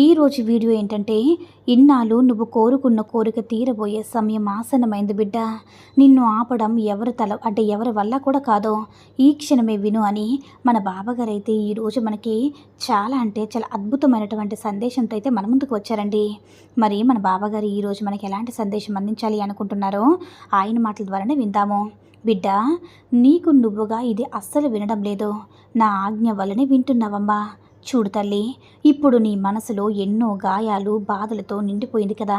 ఈరోజు వీడియో ఏంటంటే ఇన్నాళ్ళు నువ్వు కోరుకున్న కోరిక తీరబోయే సమయం ఆసనమైంది బిడ్డ. నిన్ను ఆపడం ఎవరి తల అంటే ఎవరి వల్ల కూడా కాదో. ఈ క్షణమే విను అని మన బాబాగారు అయితే ఈరోజు మనకి చాలా అంటే చాలా అద్భుతమైనటువంటి సందేశంతో అయితే మన ముందుకు వచ్చారండి. మరి మన బాబాగారు ఈరోజు మనకి ఎలాంటి సందేశం అందించాలి అనుకుంటున్నారో ఆయన మాటల ద్వారానే విందాము. బిడ్డ నీకు నువ్వుగా ఇది అస్సలు వినడం లేదు. నా ఆజ్ఞ వల్లనే వింటున్నావమ్మా. చూడు తల్లి ఇప్పుడు నీ మనసులో ఎన్నో గాయాలు బాధలతో నిండిపోయింది కదా.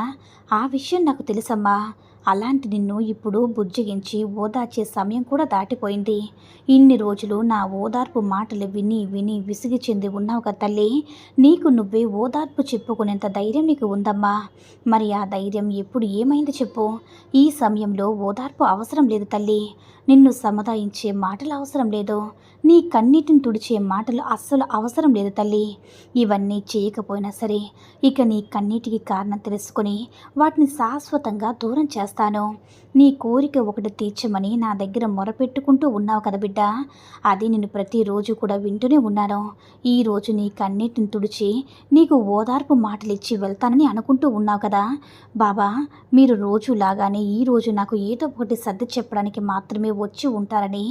ఆ విషయం నాకు తెలుసమ్మా. అలాంటి నిన్ను ఇప్పుడు బుజ్జగించి ఓదార్చే సమయం కూడా దాటిపోయింది. ఇన్ని రోజులు నా ఓదార్పు మాటలు విని విని విసిగి చెంది ఉన్నావు కదా తల్లి. నీకు నువ్వే ఓదార్పు చెప్పుకునేంత ధైర్యం నీకు ఉందమ్మా. మరి ఆ ధైర్యం ఎప్పుడు ఏమైంది చెప్పు. ఈ సమయంలో ఓదార్పు అవసరం లేదు తల్లి. నిన్ను సముదాయించే మాటలు అవసరం లేదు. నీ కన్నీటిని తుడిచే మాటలు అస్సలు అవసరం లేదు తల్లి. ఇవన్నీ చేయకపోయినా సరే ఇక నీ కన్నీటికి కారణం తెలుసుకొని వాటిని శాశ్వతంగా దూరం చేస్తాను. నీ కోరిక ఒకటి తీర్చమని నా దగ్గర మొరపెట్టుకుంటూ ఉన్నావు కదా బిడ్డ. అది నేను ప్రతిరోజు కూడా వింటూనే ఉన్నాను. ఈరోజు నీ కన్నీటిని తుడిచి నీకు ఓదార్పు మాటలు ఇచ్చి వెళ్తానని అనుకుంటూ ఉన్నావు కదా. బాబా మీరు రోజులాగానే ఈరోజు నాకు ఏదో ఒకటి సర్ది చెప్పడానికి మాత్రమే వచ్చి ఉంటారని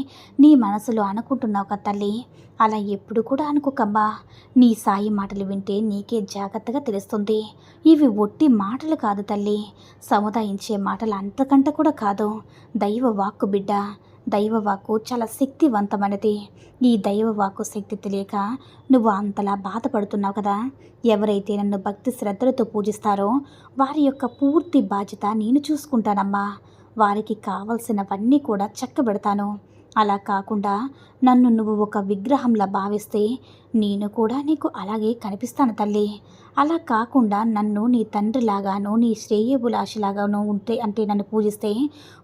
నీ మనసులో అనుకుంటున్నావు కదా తల్లి. అలా ఎప్పుడు కూడా అనుకోకమ్మా. నీ సాయి మాటలు వింటే నీకే జాగ్రత్తగా తెలుస్తుంది. ఇవి ఒట్టి మాటలు కాదు తల్లి. సముదాయించే మాటలు అంతకంటే కూడా కాదు. దైవ వాక్కు బిడ్డ. దైవ వాక్కు చాలా శక్తివంతమైనది. ఈ దైవ వాక్కు శక్తి తెలియక నువ్వు అంతలా బాధపడుతున్నావు కదా. ఎవరైతే నన్ను భక్తి శ్రద్ధలతో పూజిస్తారో వారి యొక్క పూర్తి బాధ్యత నేను చూసుకుంటానమ్మా. వారికి కావలసినవన్నీ కూడా చక్కబెడతాను. అలా కాకుండా నన్ను నువ్వు ఒక విగ్రహంలా భావిస్తే నేను కూడా నీకు అలాగే కనిపిస్తాను తల్లి. అలా కాకుండా నన్ను నీ తండ్రిలాగాను నీ శ్రేయబులాషలాగాను ఉంటే అంటే నన్ను పూజిస్తే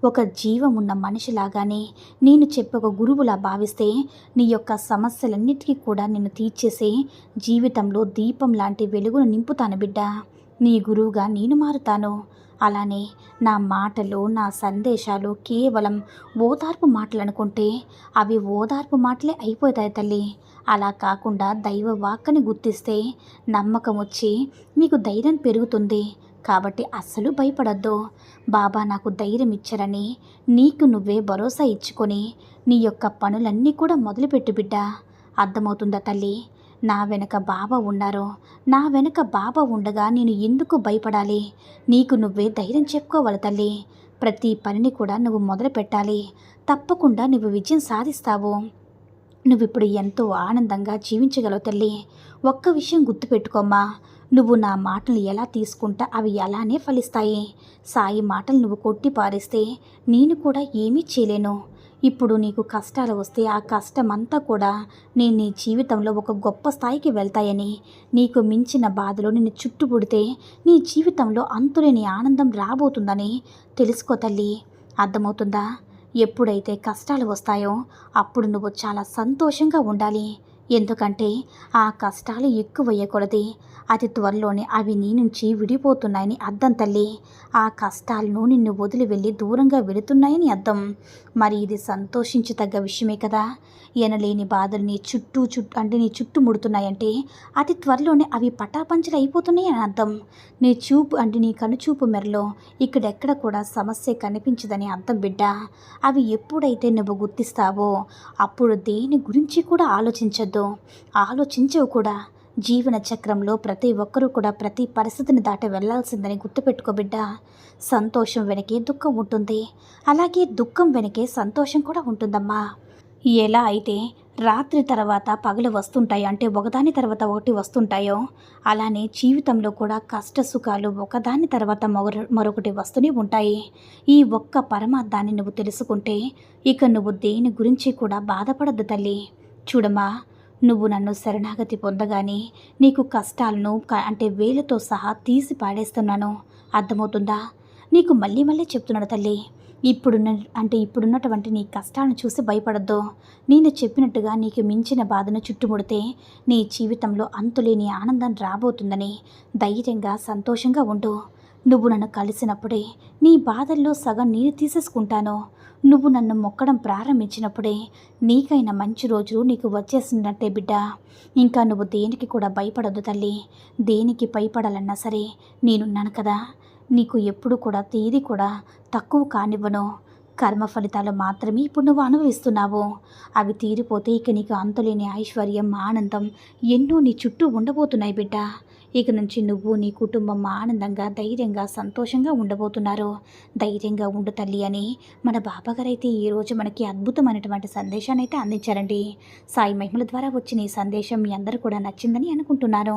ఒక జీవం ఉన్న మనిషిలాగానే నేను చెప్పే ఒక గురువులా భావిస్తే నీ యొక్క సమస్యలన్నిటికీ కూడా నిన్ను తీర్చేసే జీవితంలో దీపం లాంటి వెలుగును నింపుతాను బిడ్డ. నీ గురువుగా నేను మారుతాను. అలానే నా మాటలు నా సందేశాలు కేవలం ఓదార్పు మాటలు అనుకుంటే అవి ఓదార్పు మాటలే అయిపోతాయి తల్లి. అలా కాకుండా దైవ వాక్కని గుర్తిస్తే నమ్మకం వచ్చి మీకు ధైర్యం పెరుగుతుంది. కాబట్టి అస్సలు భయపడద్దు. బాబా నాకు ధైర్యం ఇచ్చారని నీకు నువ్వే భరోసా ఇచ్చుకొని నీ యొక్క పనులన్నీ కూడా మొదలుపెట్టు బిడ్డ. అర్థమవుతుందా తల్లి? నా వెనక బాబా ఉన్నారు నా వెనక బాబా ఉండగా నేను ఎందుకు భయపడాలి? నీకు నువ్వే ధైర్యం చెప్పుకోవాలి తల్లి. ప్రతి పనిని కూడా నువ్వు మొదలు పెట్టాలి. తప్పకుండా నువ్వు విజయం సాధిస్తావు. నువ్విప్పుడు ఎంతో ఆనందంగా జీవించగలవు తల్లి. ఒక్క విషయం గుర్తుపెట్టుకోమ్మా. నువ్వు నా మాటలు ఎలా తీసుకుంటా అవి అలానే ఫలిస్తాయి. సాయి మాటలు నువ్వు కొట్టి పారేస్తే నేను కూడా ఏమీ చేయలేను. ఇప్పుడు నీకు కష్టాలు వస్తే ఆ కష్టం అంతా కూడా నేను నీ జీవితంలో ఒక గొప్ప స్థాయికి వెళ్తాయని నీకు మించిన బాధలు నిన్ను చుట్టుపుడితే నీ జీవితంలో అంతులేని ఆనందం రాబోతుందని తెలుసుకో తల్లి. అర్థమవుతుందా? ఎప్పుడైతే కష్టాలు వస్తాయో అప్పుడు నువ్వు చాలా సంతోషంగా ఉండాలి. ఎందుకంటే ఆ కష్టాలు ఎక్కువయ్యే అతి త్వరలోనే అవి నీ నుంచి విడిపోతున్నాయని అర్థం తల్లి. ఆ కష్టాలను నిన్ను వదిలి వెళ్ళి దూరంగా వెళుతున్నాయని అర్థం. మరి ఇది సంతోషించదగ్గ విషయమే కదా. ఎనలేని బాధలు నీ చుట్టూ చుట్టూ అంటే నీ చుట్టూ ముడుతున్నాయంటే అతి త్వరలోనే అవి పటాపంచలు అయిపోతున్నాయి అని అర్థం. నీ చూపు అంటే నీ కనుచూపు మెరలో ఇక్కడెక్కడ కూడా సమస్య కనిపించదని అర్థం బిడ్డ. అవి ఎప్పుడైతే నువ్వు గుర్తిస్తావో అప్పుడు దేని గురించి కూడా ఆలోచించద్దు. ఆలోచించవు కూడా. జీవన చక్రంలో ప్రతి ఒక్కరూ కూడా ప్రతి పరిస్థితిని దాటి వెళ్ళాల్సిందని గుర్తుపెట్టుకో బిడ్డ. సంతోషం వెనకే దుఃఖం ఉంటుంది. అలాగే దుఃఖం వెనకే సంతోషం కూడా ఉంటుందమ్మా. ఎలా అయితే రాత్రి తర్వాత పగలు వస్తుంటాయి అంటే ఒకదాని తర్వాత ఒకటి వస్తుంటాయో అలానే జీవితంలో కూడా కష్ట సుఖాలు ఒకదాని తర్వాత మొగ మరొకటి వస్తూనే ఉంటాయి. ఈ ఒక్క పరమార్థాన్ని నువ్వు తెలుసుకుంటే ఇక నువ్వు దేని గురించి కూడా బాధపడద్దు తల్లి. చూడమ్మా నువ్వు నన్ను శరణాగతి పొందగానే నీకు కష్టాలను క- అంటే వేలతో సహా తీసి పాడేస్తున్నాను. అర్థమవుతుందా? నీకు మళ్ళీ మళ్ళీ చెప్తున్నాడు తల్లి. ఇప్పుడున్న అంటే ఇప్పుడున్నటువంటి నీ కష్టాలను చూసి భయపడద్దు. నేను చెప్పినట్టుగా నీకు మించిన బాధను చుట్టుముడితే నీ జీవితంలో అంతులేని ఆనందం రాబోతుందని ధైర్యంగా సంతోషంగా ఉండు. నువ్వు నన్ను కలిసినప్పుడే నీ బాధల్లో సగం నేను తీసేసుకుంటాను. నువ్వు నన్ను మొక్కడం ప్రారంభించినప్పుడే నీకైన మంచి రోజు నీకు వచ్చేసినట్టే బిడ్డ. ఇంకా నువ్వు దేనికి కూడా భయపడదు తల్లి. దేనికి భయపడాలన్నా సరే నేనున్నాను కదా. నీకు ఎప్పుడు కూడా తేదీ కూడా తక్కువ కానివ్వను. కర్మ ఫలితాలు మాత్రమే ఇప్పుడు నువ్వు అనుభవిస్తున్నావు. అవి తీరిపోతే ఇక నీకు అంతులేని ఐశ్వర్యం ఆనందం ఎన్నో నీ చుట్టూ ఉండబోతున్నాయి బిడ్డ. ఇక నుంచి నువ్వు నీ కుటుంబం ఆనందంగా ధైర్యంగా సంతోషంగా ఉండబోతున్నారు. ధైర్యంగా ఉండు తల్లి అని మన బాబాగారు అయితే ఈరోజు మనకి అద్భుతమైనటువంటి సందేశాన్ని అయితే అందించారండి. సాయి మహిమల ద్వారా వచ్చిన ఈ సందేశం మీ అందరూ కూడా నచ్చిందని అనుకుంటున్నాను.